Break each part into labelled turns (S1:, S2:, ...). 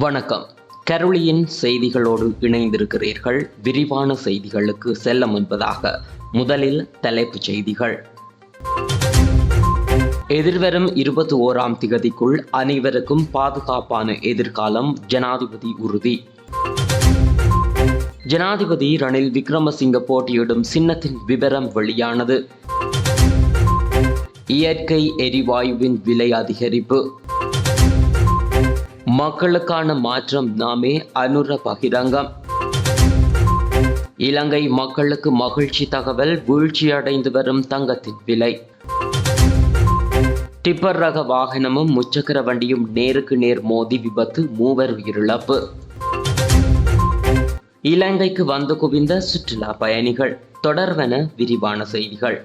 S1: வணக்கம். கருளியின் செய்திகளோடு இணைந்திருக்கிறீர்கள். விரிவான செய்திகளுக்கு செல்ல முன்பதாக முதலில் தலைப்புச் செய்திகள். எதிர்வரும் இருபத்தி ஓராம் திகதிக்குள் அனைவருக்கும் பாதுகாப்பான எதிர்காலம் ஜனாதிபதி உறுதி. ஜனாதிபதி ரணில் விக்ரமசிங்க போட்டியிடும் சின்னத்தின் விவரம் வெளியானது. இயற்கை எரிவாயுவின் விலை அதிகரிப்பு. மக்களுக்கான மாற்றம் நாமே அனுர பகிரங்கம் இலங்கை மக்களுக்கு மகிழ்ச்சி தகவல் வீழ்ச்சியடைந்து வரும் தங்கத்தின் விலை. டிப்பர் ரக வாகனமும் முச்சக்கர வண்டியும் நேருக்கு நேர் மோதி விபத்து மூவர் உயிரிழப்பு. இலங்கைக்கு வந்து குவிந்த சுற்றுலா பயணிகள். தொடர்வன விரிவான செய்திகள்.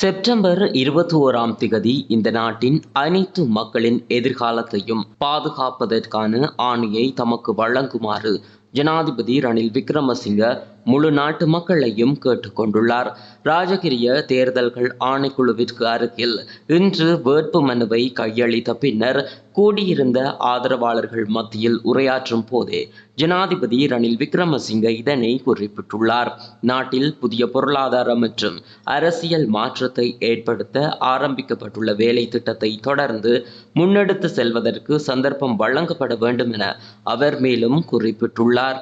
S1: செப்டம்பர் இருபத்தி ஓராம் திகதி இந்த நாட்டின் அனைத்து மக்களின் எதிர்காலத்தையும் பாதுகாப்பதற்கான ஆணையை தமக்கு வழங்குமாறு ஜனாதிபதி ரணில் விக்ரமசிங்க முழு நாட்டு மக்களையும் கேட்டுக்கொண்டுள்ளார். ராஜகிரிய தேர்தல்கள் ஆணைக்குழுவிற்கு அருகில் இன்று வேட்பு மனுவை கையளித்த பின்னர் கூடியிருந்த ஆதரவாளர்கள் மத்தியில் உரையாற்றும் போதே ஜனாதிபதி ரணில் விக்ரமசிங்க இதனை குறிப்பிட்டுள்ளார். நாட்டில் புதிய பொருளாதார மற்றும் அரசியல் மாற்றத்தை ஏற்படுத்த ஆரம்பிக்கப்பட்டுள்ள வேலை திட்டத்தை தொடர்ந்து முன்னெடுத்து செல்வதற்கு சந்தர்ப்பம் வழங்கப்பட வேண்டும் என அவர் மேலும் குறிப்பிட்டுள்ளார்.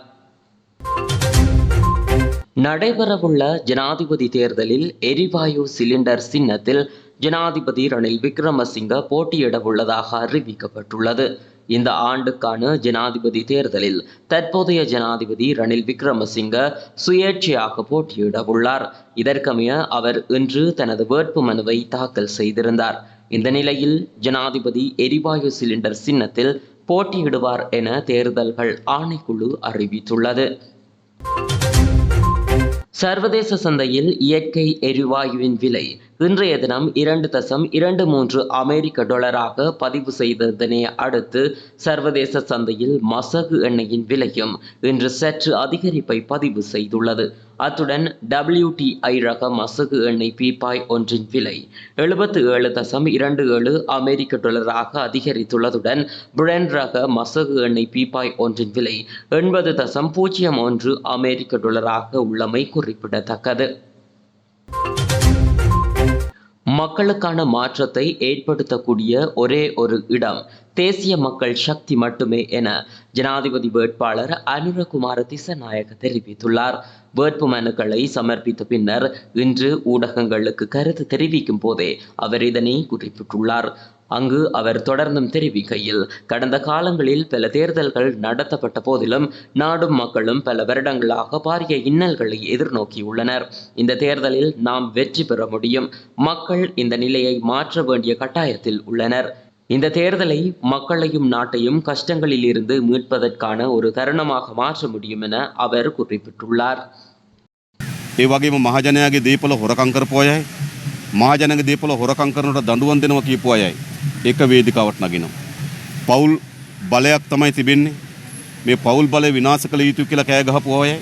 S1: நடைபெறவுள்ள ஜனாதிபதி தேர்தலில் எரிவாயு சிலிண்டர் சின்னத்தில் ஜனாதிபதி ரணில் விக்ரமசிங்க போட்டியிட உள்ளதாக அறிவிக்கப்பட்டுள்ளது. இந்த ஆண்டுக்கான ஜனாதிபதி தேர்தலில் தற்போதைய ஜனாதிபதி ரணில் விக்ரமசிங்க சுயேட்சையாக போட்டியிட உள்ளார் இதற்கமைய அவர் இன்று தனது வேட்பு மனுவை தாக்கல் செய்திருந்தார். இந்த நிலையில் ஜனாதிபதி எரிவாயு சிலிண்டர் சின்னத்தில் போட்டியிடுவார் என தேர்தல்கள் ஆணைக்குழு அறிவித்துள்ளது. சர்வதேச சந்தையில் இயற்கை எரிவாயுவின் விலை இன்றைய தினம் இரண்டு தசம் இரண்டு மூன்று அமெரிக்க டாலராக பதிவு செய்ததனை அடுத்து சர்வதேச சந்தையில் மசகு எண்ணெயின் விலையும் இன்று சற்று அதிகரிப்பை பதிவு செய்துள்ளது. அத்துடன் டபிள்யூடிஐ ரக மசகு எண்ணெய் பீப்பாய் ஒன்றின் விலை எழுபத்து ஏழு தசம் இரண்டு ஏழு அமெரிக்க டாலராக அதிகரித்துள்ளதுடன் பிரெண்ட் ரக மசகு எண்ணெய் பீப்பாய் ஒன்றின் விலை எண்பது தசம் பூஜ்ஜியம் ஒன்று அமெரிக்க டாலராக உள்ளமை குறிப்பிடத்தக்கது. மக்களுக்கான மாற்றத்தை ஏற்படுத்தக்கூடிய ஒரே ஒரு இடம் தேசிய மக்கள் சக்தி மட்டுமே என ஜனாதிபதி வேட்பாளர் அனுரகுமார திசநாயக தெரிவித்துள்ளார். வேட்பு மனுக்களை சமர்ப்பித்த பின்னர் இன்று ஊடகங்களுக்கு கருத்து தெரிவிக்கும் போதே அவர் இதனை குறிப்பிட்டுள்ளார். அங்கு அவர் தொடர்ந்தும் தெரிவிக்கையில் கடந்த காலங்களில் பல தேர்தல்கள் நடத்தப்பட்ட போதிலும் நாடும் மக்களும் பல வருடங்களாக பாரிய இன்னல்களை எதிர்நோக்கியுள்ளனர் இந்த தேர்தலில் நாம் வெற்றி பெற முடியும் மக்கள் இந்த நிலையை மாற்ற வேண்டிய கட்டாயத்தில் உள்ளனர் இந்த தேர்தலை மக்களையும் நாட்டையும் கஷ்டங்களில் இருந்து மீட்பதற்கான ஒரு தருணமாக மாற்ற முடியும் என அவர் குறிப்பிட்டுள்ளார்
S2: ඒ වගේම මහජනයාගේ දීපල හොරකං කරපු අයයි මහජනගේ දීපල හොරකං කරනට දඬුවම් දෙනවා කියපු අයයි එක වේදිකාවට නගිනවා. පවුල් බලයක් තමයි තිබෙන්නේ. මේ පවුල් බලය විනාශ කළ යුතු කියලා කෑ ගහපු අයයි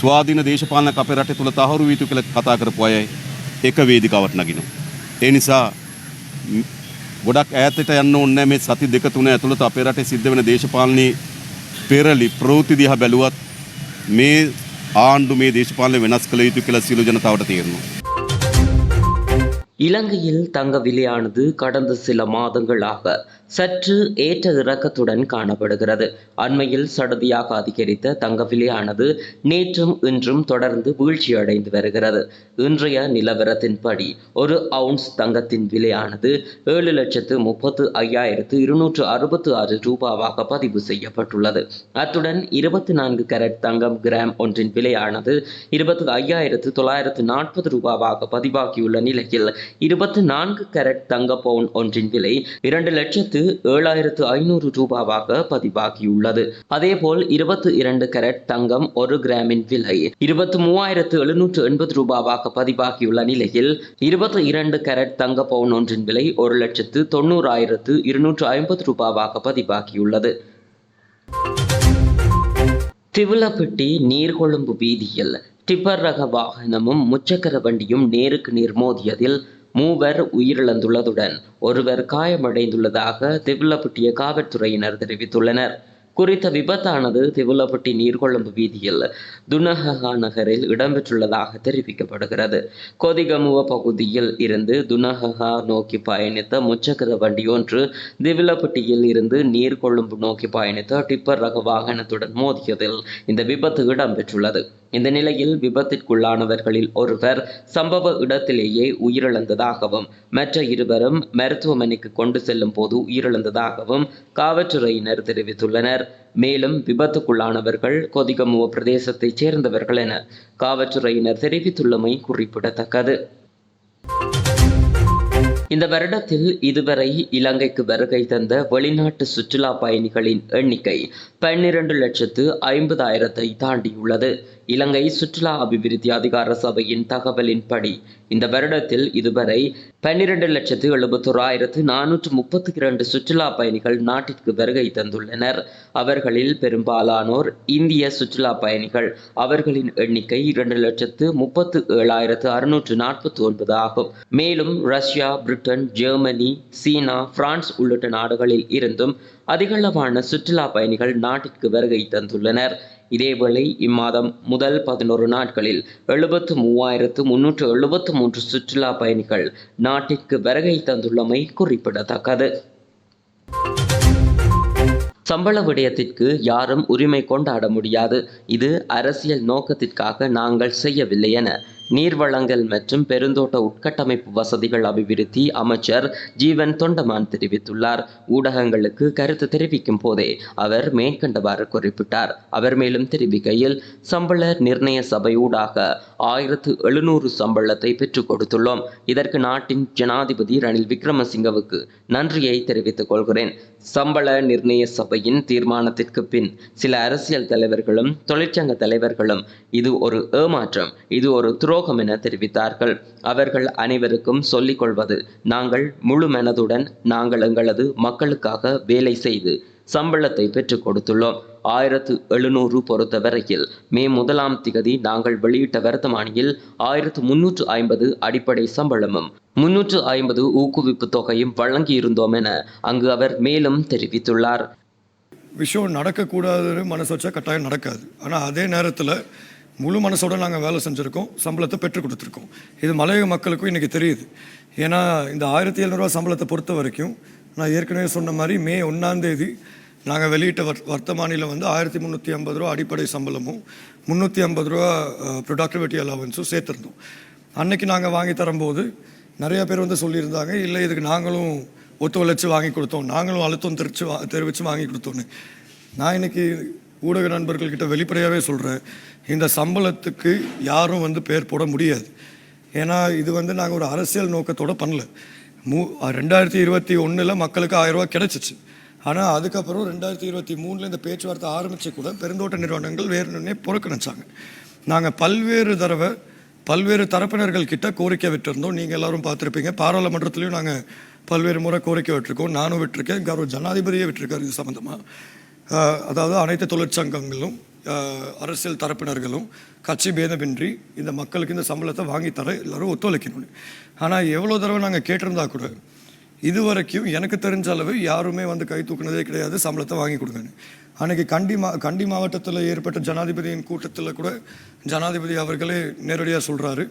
S2: ස්වාධීන දේශපාලන අපේ රටේ තුල තහවුරු වී යුතු කියලා කතා කරපු අයයි එක වේදිකාවට නගිනවා. ඒ නිසා ම්, ගොඩක් ඈතට යන්න ඕනේ නැහැ මේ සති දෙක තුන ඇතුළත අපේ රටේ සිද්ධ වෙන දේශපාලනී පෙරලි ප්‍රවෘත්ති දිහා බැලුවත් මේ ආණ්ඩු මේ දේශපාලනය වෙනස් කළ යුතු කියලා සියලු ජනතාවට තේරෙනවා.
S1: இலங்கையில் தங்க விலையானது கடந்த சில மாதங்களாக சற்று ஏற்ற இறக்கத்துடன் காணப்படுகிறது. அண்மையில் சடதியாக அதிகரித்த தங்க விலையானது நேற்றும் இன்றும் தொடர்ந்து வீழ்ச்சியடைந்து வருகிறது. இன்றைய நிலவரத்தின்படி ஒரு அவுன்ஸ் தங்கத்தின் விலையானது ஏழு லட்சத்து முப்பத்து ஐயாயிரத்து இருநூற்று அறுபத்து ஆறு ரூபாவாக பதிவு செய்யப்பட்டுள்ளது. அத்துடன் இருபத்தி நான்கு கேரட் தங்கம் கிராம் ஒன்றின் விலையானது இருபத்து ஐயாயிரத்து தொள்ளாயிரத்து நாற்பது ரூபாவாக பதிவாகியுள்ள நிலையில் இருபத்தி நான்கு கேரட் தங்க பவுன் ஒன்றின் விலை இரண்டு லட்சத்து குறித்து ஏழாயிரத்து ஐநூறு ரூபாவாக பதிவாகியுள்ளது. அதேபோல் இருபத்தி இரண்டு கரட் தங்கம் ஒரு கிராமின் விலை இருபத்தி மூவாயிரத்து எழுநூற்று எண்பது ரூபாவாக பதிவாகியுள்ள நிலையில் இருபத்தி இரண்டு கரட் தங்க பவுன் ஒன்றின் விலை ஒரு லட்சத்து தொண்ணூறாயிரத்து இருநூற்று ஐம்பது ரூபாவாக பதிவாகியுள்ளது. திவிலப்பட்டி நீர்கொழும்பு வீதியில் டிப்பர் ரக வாகனமும் முச்சக்கர வண்டியும் நேருக்கு நேர் மோதியதில் மூவர் உயிரிழந்துள்ளதுடன் ஒருவர் காயமடைந்துள்ளதாக திவில்லப்பட்டிய காவல்துறையினர் தெரிவித்துள்ளனர். குறித்த விபத்தானது திவுலப்பட்டி நீர்கொழும்பு வீதியில் துனஹகா நகரில் இடம்பெற்றுள்ளதாக தெரிவிக்கப்படுகிறது. கொதிகமுவ பகுதியில் இருந்து துனஹகா நோக்கி பயணித்த முச்சக்கர வண்டி ஒன்று திவிலப்பட்டியில் இருந்து நீர்கொழும்பு நோக்கி பயணித்த டிப்பர் ரக வாகனத்துடன் மோதியதில் இந்த விபத்து இடம்பெற்றுள்ளது. இந்த நிலையில் விபத்திற்குள்ளானவர்களில் ஒருவர் சம்பவ இடத்திலேயே உயிரிழந்ததாகவும் மற்ற இருவரும் மருத்துவமனைக்கு கொண்டு செல்லும் போது உயிரிழந்ததாகவும் காவல்துறையினர் தெரிவித்துள்ளனர். மேலும் விபத்துக்குள்ளானவர்கள் கொதிகமுவ பிரதேசத்தைச் சேர்ந்தவர்கள் என காவல்துறையினர் தெரிவித்துள்ளமை குறிப்பிடத்தக்கது. இந்த வருடத்தில் இதுவரை இலங்கைக்கு வருகை தந்த வெளிநாட்டு சுற்றுலா பயணிகளின் எண்ணிக்கை பன்னிரண்டு லட்சத்து ஐம்பதாயிரத்தை தாண்டியுள்ளது. இலங்கை சுற்றுலா அபிவிருத்தி அதிகார சபையின் தகவலின்படி இந்த வருடத்தில் இதுவரை பன்னிரண்டு லட்சத்து எழுபத்தோராயிரத்து நானூற்று முப்பத்தி இரண்டு சுற்றுலா பயணிகள் நாட்டிற்கு வருகை தந்துள்ளனர். அவர்களில் பெரும்பாலானோர் இந்திய சுற்றுலா பயணிகள். அவர்களின் எண்ணிக்கை இரண்டு லட்சத்து முப்பத்து ஏழாயிரத்து அறுநூற்று நாற்பத்தி ஒன்பது ஆகும். மேலும் Russia Britain Britain Germany China France உள்ளிட்ட நாடுகளில் இருந்தும் அதிகளவான சுற்றுலா பயணிகள் நாட்டிற்கு வருகை தந்துள்ளனர். இதேவேளை இம்மாதம் முதல் பதினோரு நாட்களில் எழுபத்து மூவாயிரத்து முன்னூற்று எழுபத்து மூன்று சுற்றுலா பயணிகள் நாட்டிற்கு வருகை தந்துள்ளமை குறிப்பிடத்தக்கது. சம்பள விடயத்திற்கு யாரும் உரிமை கொண்டாட முடியாது. இது அரசியல் நோக்கத்திற்காக நாங்கள் செய்யவில்லை என நீர்வளங்கள் மற்றும் பெருந்தோட்ட உட்கட்டமைப்பு வசதிகள் அபிவிருத்தி அமைச்சர் ஜீவன் தொண்டமான் தெரிவித்துள்ளார். ஊடகங்களுக்கு கருத்து தெரிவிக்கும் போதே அவர் மேற்கண்டவாறு குறிப்பிட்டார். அவர் மேலும் தெரிவிக்கையில் சம்பள நிர்ணய சபையூடாக ஆயிரத்து எழுநூறு சம்பளத்தை பெற்றுக் கொடுத்துள்ளோம். இதற்கு நாட்டின் ஜனாதிபதி ரணில் விக்ரமசிங்கவுக்கு நன்றியை தெரிவித்துக் கொள்கிறேன். சம்பள நிர்ணய சபையின் தீர்மானத்திற்கு பின் சில அரசியல் தலைவர்களும் தொழிற்சங்க தலைவர்களும் இது ஒரு ஏமாற்றம் இது ஒரு துரோகம் என தெரிவித்தார்கள். அவர்கள் அனைவருக்கும் சொல்லிக்கொள்வது நாங்கள் முழு மனதுடன் நாங்கள் எங்களது மக்களுக்காக வேலை செய்து சம்பளத்தை பெற்றுக் கொடுத்துள்ளோம். ஆயிரத்து எழுநூறு பொறுத்தவரையில் மே முதலாம் திகதி நாங்கள் வெளியிட்ட வர்த்தமானியில் ஆயிரத்து முன்னூற்று ஐம்பது அடிப்படை சம்பளமும் முன்னூற்று ஐம்பது ஊக்குவிப்பு தொகையும் வழங்கியிருந்தோம் என அங்கு அவர் மேலும் தெரிவித்துள்ளார்.
S3: விஷயம் நடக்கக்கூடாதுன்னு மனசு வச்சா கட்டாயம் நடக்காது. ஆனால் அதே நேரத்தில் முழு மனசோட நாங்கள் வேலை செஞ்சுருக்கோம் சம்பளத்தை பெற்றுக் கொடுத்துருக்கோம். இது மலையக மக்களுக்கும் இன்றைக்கி தெரியுது. ஏன்னா இந்த ஆயிரத்தி எழுநூறுவா சம்பளத்தை பொறுத்த வரைக்கும் நான் ஏற்கனவே சொன்ன மாதிரி மே ஒன்றாந்தேதி நாங்கள் வெளியிட்ட வர் வர்த்தமானியில் வந்து ஆயிரத்தி முந்நூற்றி ஐம்பது ரூபா அடிப்படை சம்பளமும் முந்நூற்றி ஐம்பது ரூபா ப்ரொடக்டிவிட்டி அலவன்ஸும் சேர்த்துருந்தோம். அன்னைக்கு நாங்கள் வாங்கி தரும்போது நிறைய பேர் வந்து சொல்லியிருந்தாங்க இல்லை இதுக்கு நாங்களும் ஒத்துழைச்சி வாங்கி கொடுத்தோம். நாங்களும் அழுத்தம் தெரிச்சு வா தெரிவித்து வாங்கி கொடுத்தோன்னு. நான் இன்றைக்கி ஊடக நண்பர்கள்கிட்ட வெளிப்படையாகவே சொல்கிறேன் இந்த சம்பளத்துக்கு யாரும் வந்து பேர் போட முடியாது. ஏன்னா இது வந்து நாங்கள் ஒரு அரசியல் நோக்கத்தோடு பண்ணல. மூ ரெண்டாயிரத்தி இருபத்தி ஒன்றில் மக்களுக்கு ஆயிரம் ரூபாய் கிடச்சிச்சு. ஆனால் அதுக்கப்புறம் ரெண்டாயிரத்தி இருபத்தி மூணில் இந்த பேச்சுவார்த்தை ஆரம்பித்து கூட பெருந்தோட்ட நிறுவனங்கள் வேணும்னே புறக்கணிச்சாங்க. நாங்கள் பல்வேறு தடவை பல்வேறு தரப்பினர்கள் கிட்ட கோரிக்கை விட்டுருந்தோம். நீங்கள் எல்லாரும் பார்த்துருப்பீங்க. பாராளுமன்றத்துலேயும் நாங்கள் பல்வேறு முறை கோரிக்கை விட்டுருக்கோம். நானும் விட்டிருக்கேன். கௌரவ ஜனாதிபதியே விட்டுருக்காரு இது சம்மந்தமாக அதாவது அனைத்து தொழிற்சங்கங்களும் அரசியல் தரப்பினர்களும் கட்சி பேதமின்றி இந்த மக்களுக்கு இந்த சம்பளத்தை வாங்கித்தர தர எல்லாரும் ஒத்துழைக்கணும்னு. ஆனால் எவ்வளோ தடவை நாங்கள் கேட்டிருந்தா கூட இது வரைக்கும் எனக்கு தெரிஞ்ச அளவு யாருமே வந்து கை தூக்குனதே கிடையாது சம்பளத்தை வாங்கி கொடுங்கன்னு அன்னைக்கு கண்டி மா கண்டி மாவட்டத்தில் ஏற்பட்ட ஜனாதிபதியின் கூட்டத்தில் கூட ஜனாதிபதி அவர்களே நேரடியாக சொல்கிறாரு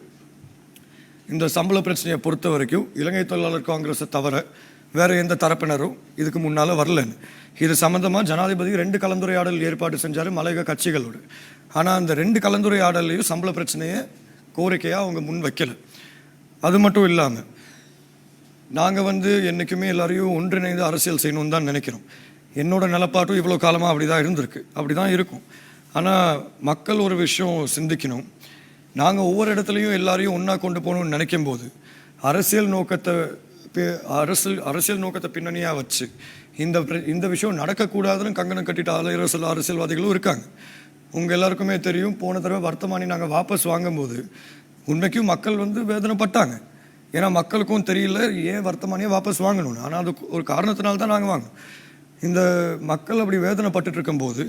S3: இந்த சம்பள பிரச்சனையை பொறுத்த வரைக்கும் இலங்கை தொழிலாளர் காங்கிரஸை தவிர வேறு எந்த தரப்பினரும் இதுக்கு முன்னால் வரலன்னு. இது சம்மந்தமாக ஜனாதிபதி ரெண்டு கலந்துரையாடல் ஏற்பாடு செஞ்சார் மலையக கட்சிகளோடு. ஆனால் அந்த ரெண்டு கலந்துரையாடல்லையும் சம்பள பிரச்சனையை கோரிக்கையாக அவங்க முன் வைக்கலை அது மட்டும் இல்லாமல் நாங்கள் வந்து என்றைக்குமே எல்லாரையும் ஒன்றிணைந்து அரசியல் செய்யணும்னு தான் நினைக்கிறோம். என்னோடய நிலப்பாட்டும் இவ்வளோ காலமாக அப்படி தான் இருந்திருக்கு. அப்படி தான் இருக்கும். ஆனால் மக்கள் ஒரு விஷயம் சிந்திக்கணும். நாங்கள் ஒவ்வொரு இடத்துலையும் எல்லாரையும் ஒன்றா கொண்டு போகணும்னு நினைக்கும் போது அரசியல் நோக்கத்தை அரசியல் அரசியல் நோக்கத்தை பின்னணியாக வச்சு இந்த இந்த விஷயம் நடக்கக்கூடாதுன்னு கங்கணம் கட்டிட்டு அலையிற சில அரசியல்வாதிகளும் இருக்காங்க. உங்கள் எல்லாருக்குமே தெரியும் போன தடவை வர்த்தமானி நாங்கள் வாபஸ் வாங்கும்போது உண்மைக்கும் மக்கள் வந்து வேதனைப்பட்டாங்க. ஏன்னா மக்களுக்கும் தெரியல ஏன் வர்த்தமானியை வாபஸ் வாங்கணும்னு. ஆனால் அது ஒரு காரணத்தினால தான் நாங்கள் வாங்கினோம் இந்த மக்கள் அப்படி வேதனைப்பட்டு இருக்கும்போது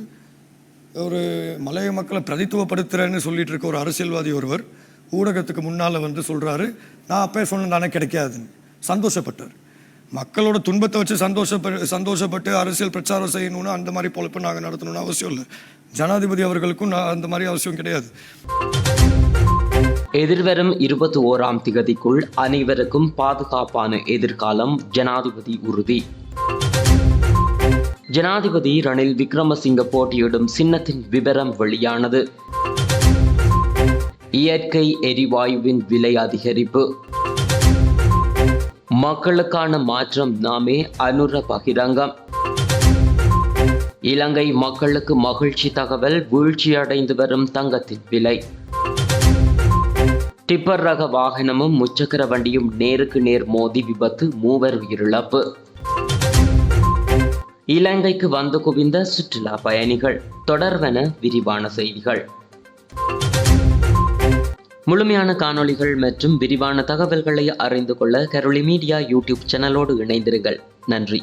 S3: ஒரு மலைய மக்களை பிரதித்துவப்படுத்துகிறேன்னு சொல்லிட்டு இருக்க ஒரு அரசியல்வாதி ஒருவர் ஊடகத்துக்கு முன்னால் வந்து சொல்கிறாரு நான் அப்பயே சொன்னேன் தானே கிடைக்காதுன்னு. சந்தோஷப்பட்டார். மக்களோட துன்பத்தை வச்சு சந்தோஷப்ப சந்தோஷப்பட்டு அரசியல் பிரச்சாரம் செய்யணும்னு அந்த மாதிரி பொழப்பு நாங்கள் நடத்தணும்னு அவசியம் இல்லை. ஜனாதிபதி அவர்களுக்கும் நான் அந்த மாதிரி அவசியம் கிடையாது.
S1: எதிர்வரும் இருபத்தி ஓராம் திகதிக்குள் அனைவருக்கும் பாதுகாப்பான எதிர்காலம் ஜனாதிபதி உறுதி. ஜனாதிபதி ரணில் விக்ரமசிங்க போட்டியிடும் சின்னத்தின் விவரம் வெளியானது. இயற்கை எரிவாயுவின் விலை அதிகரிப்பு. மக்களுக்கான மாற்றம் நாமே அனுர பகிரங்கம். இலங்கை மக்களுக்கு மகிழ்ச்சி தகவல் வீழ்ச்சியடைந்து வரும் தங்கத்தின் விலை. டிப்பர் ரக வாகனமும் முச்சக்கர வண்டியும் நேருக்கு நேர் மோதி விபத்து மூவர் உயிரிழப்பு. இலங்கைக்கு வந்து குவிந்த சுற்றுலா பயணிகள் தொடர்வன விரிவான செய்திகள். முழுமையான காணொளிகள் மற்றும் விரிவான தகவல்களை அறிந்து கொள்ள கரோலி மீடியா யூடியூப் சேனலோடு இணைந்திருங்கள். நன்றி.